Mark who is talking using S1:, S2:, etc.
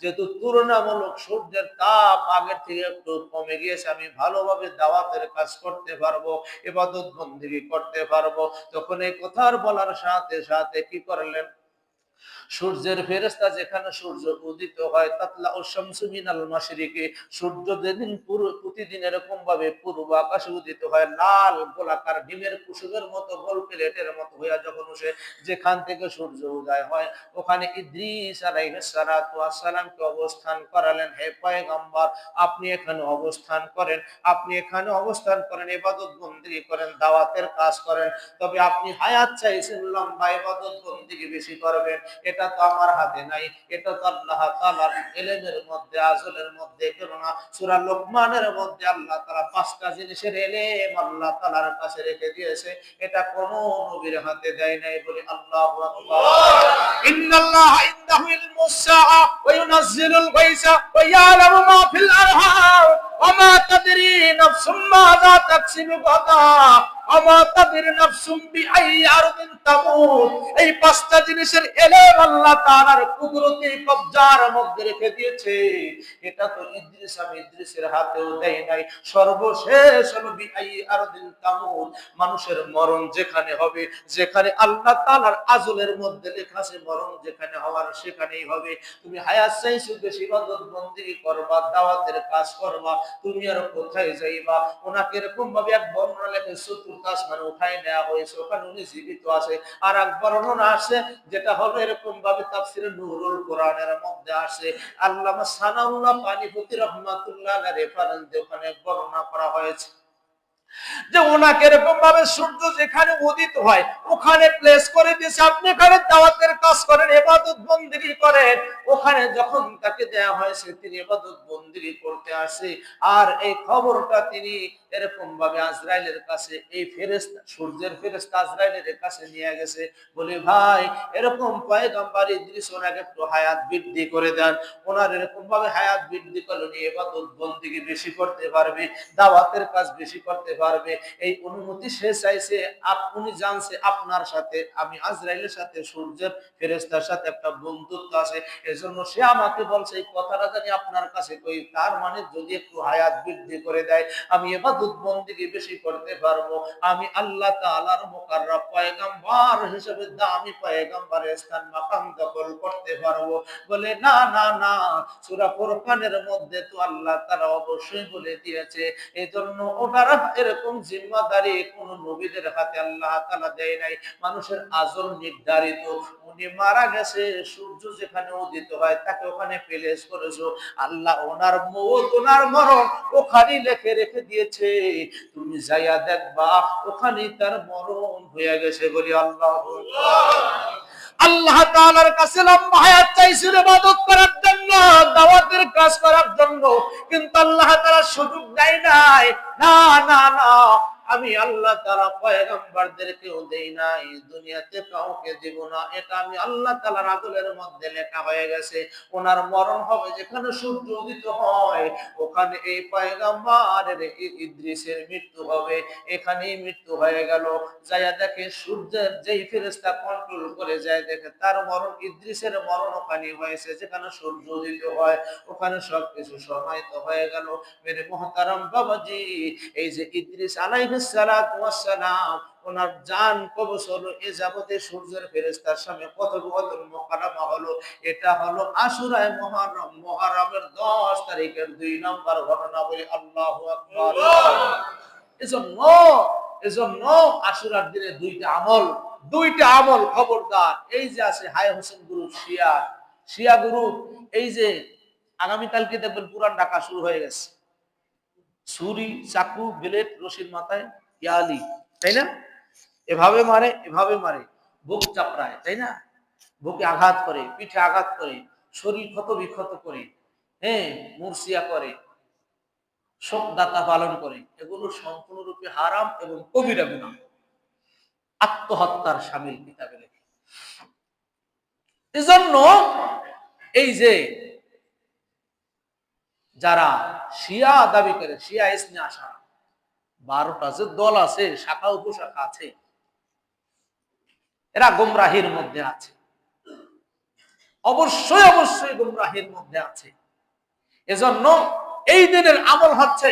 S1: যেহেতু তুলনামূলক সূর্যের তাপ আগের থেকে একটু কমে গিয়েছে, আমি ভালোভাবে দাওয়াতের কাজ করতে পারব এবাদত বন্দিগি করতে পারব। তখন এই কথার বলার সাথে সাথে কি করলেন? সূর্যের ফেরেস্তা যেখানে সূর্য উদিত হয় তাতলা ও শামসু মিনাল মাশরিকে, সূর্য যেদিন পুরো প্রতিদিন এরকম ভাবে পূর্ব আকাশে উদিত হয়, লাল গোলাকার ডিমের কুসুমের মতো গোল প্লেটের মতো হইয়া যখন উঠে, যেখান থেকে সূর্য উদয় হয়, ওখানে ইদ্রিস আলাইহিস সালাতু ওয়াস অবস্থান করালেন। হে পয়গম্বর, আপনি এখানে অবস্থান করেন, আপনি এখানে অবস্থান করেন, ইবাদত বন্দেগী করেন, দাওয়াতের কাজ করেন, তবে আপনি হায়াত চাইছেন, লম্বা ইবাদত বন্দেগী বেশি করবেন। এটা তো আমার হাতে নাই, এটা তো আল্লাহ তাআলার ইলমের মধ্যে, আজলের মধ্যে, কেননা সূরা লোকমানের মধ্যে আল্লাহ তাআলা পাঁচটা জিনিসের ইলম আল্লাহ তাআলার কাছে রেখে দিয়েছে, এটা কোন নবীর হাতে দেয় নাই বলে আল্লাহু গাদা। মানুষের মরণ যেখানে হবে, যেখানে আল্লাহ তাআলার আজলের মধ্যে লেখা মরণ যেখানে হওয়ার সেখানেই হবে। তুমি হায়াত চাইছো, বেশি করবা, দাওয়াতের কাজ করবা, তুমি আর কোথায় যাইবা? ওনাকে এরকম ভাবে এক বর্ণনা লেখে চতুর্থ আসমানে উঠাই নেওয়া হয়েছে, ওখানে উনি জীবিত আছে। আর এক বর্ণনা আছে, যেটা হলো এরকম ভাবে তাফসির নুরুল কোরআনের মধ্যে আসে। আল্লামা সানাউল্লাহ পানিপতি রহমাতুল্লাহ রেফারেন্স ওখানে বর্ণনা করা হয়েছে। যে ওনাকে এরকম ভাবে সূর্য যেখানে উদিত হয়, ওখানে প্লেস করে দিয়েছে। আপনি এখানে দাওয়াতের কাজ করেন এবাদত বন্দিগি করেন। ওখানে যখন তাকে দেয়া হয়েছে, তিনি এবাদত বন্দিগি করতে আসে। আর এই খবরটা তিনি এরকম ভাবে আজরাইলের কাছে, এই ফেরেস্তা সূর্যের ফেরেস্তা আজরাইলের কাছে নিয়ে গেছে। বলে, ভাই, এরকম পয়গাম্বার ইদ্রিস ওনাকে একটু হায়াত বৃদ্ধি করে দেন। ওনার এরকম ভাবে হায়াত বৃদ্ধি করলে এবাদত বন্দিগি বেশি করতে পারবে, দাওয়াতের কাজ বেশি করতে পারবে। এই অনুমতি সে চাইছে, আপনি জানছে, আপনার সাথে, আমি আজরাইলের সাথে, সূর্যের ফেরেস্তার সাথে একটা বন্ধুত্ব আছে। এজন্য সে আমাকে বলছে, এই কথাটা জানি আপনার কাছে কই, তার মানে যদি একটু হায়াত বৃদ্ধি করে দেয়, আমি এবাদত বন্দিগি বেশি করতে পারব। আমি আল্লাহ তাআলার মুকাররব, পয়গম্বর হিসেবে দামি পয়গম্বরের স্থান মাকাম দখল করতে পারব। বলে, না না না, সূরা ফুরকানের মধ্যে তো আল্লাহ তাআলা অবশ্যই বলে দিয়েছে। এই জন্য ওটার এরকম জিম্মাদারি কোন নবীদের হাতে আল্লাহ তাআলা দেয় নাই। মানুষের আজল নির্ধারিত। উনি মারা গেছে, সূর্য যেখানে উদিত হয় তাকে ওখানে প্লেস করেছ। আল্লাহ ওনার মৌত, ওনার মরণ ওখানে লেখে রেখে দিয়েছে। তুমি যাইয়া দেখবা ওখানে তার মরণ হয়ে গেছে বলি আল্লাহ আল্লাহ তাআলার কাছে লম্বা হায়াত চাইছিল ইবাদত করার জন্য কিন্তু আল্লাহ তাআলা সুযোগ দেয় নাই। না না। আমি আল্লাহ তাআলা পয়গম্বরদেরকেও দেই নাই, দুনিয়াতে কাউকে দিব না। এটা আমি আল্লাহ তাআলার আদলের মধ্যে লেখা হয়ে গেছে। ওনার মরণ হবে যেখানে সূর্য উদিত হয়, ওখানে এই পয়গম্বরের ইদ্রিসের মৃত্যু হবে। এখানেই মৃত্যু হয়ে গেল। যাইয়া দেখে সূর্যের যেই ফেরেশতা কন্ট্রোল করে যায়, দেখে তার মরণ, ইদ্রিসের মরণ ওখানে হয়েছে, যেখানে সূর্য উদিত হয়, ওখানে সবকিছু সমাহিত হয়ে গেল। মেরে মহতারাম বাবাজি, এই যে ইদ্রিস আলাইহিস ওনার জান কবজ হলো, এ যাবতে সূর্যের ফেরেশতার সামনে মোকালামা হলো। এটা হলো মহরম, মহরমের 10 তারিখের দুই নম্বর ঘটনা আল্লাহু এজন্য এজন্য দিনে দুইটা আমল দুইটা আমল খবরদার। এই যে আছে হাই হোসেন শিয়া শিয়া এই যে আগামীকালকে দেখবেন পুরান ঢাকা শুরু হয়ে গেছে। ছুরি, চাকু, ব্লেড, রশির মাথায় ইয়ালি তাই না? এভাবে মারে এভাবে মারে। বুক চাপড়ায়, তাই না? বুকে আঘাত করে, পিঠে আঘাত করে, শরীর ক্ষত বিক্ষত করে হ্যাঁ মুরসিয়া করে, শোকদাতা পালন করে, এগুলো সম্পূর্ণরূপে হারাম এবং কবিরা গুনাহ। আত্মহত্যার সামিল কিতাবে লেখে। এজন্য এই যে যারা শিয়া দাবি করে, শিয়া ইসনে আসা। বারোটা যে দল আছে, শাখা, উপশাখা আছে, এরা গুমরাহির মধ্যে আছে। অবশ্যই অবশ্যই গুমরাহির মধ্যে আছে। এজন্য এই দিনের আমল হচ্ছে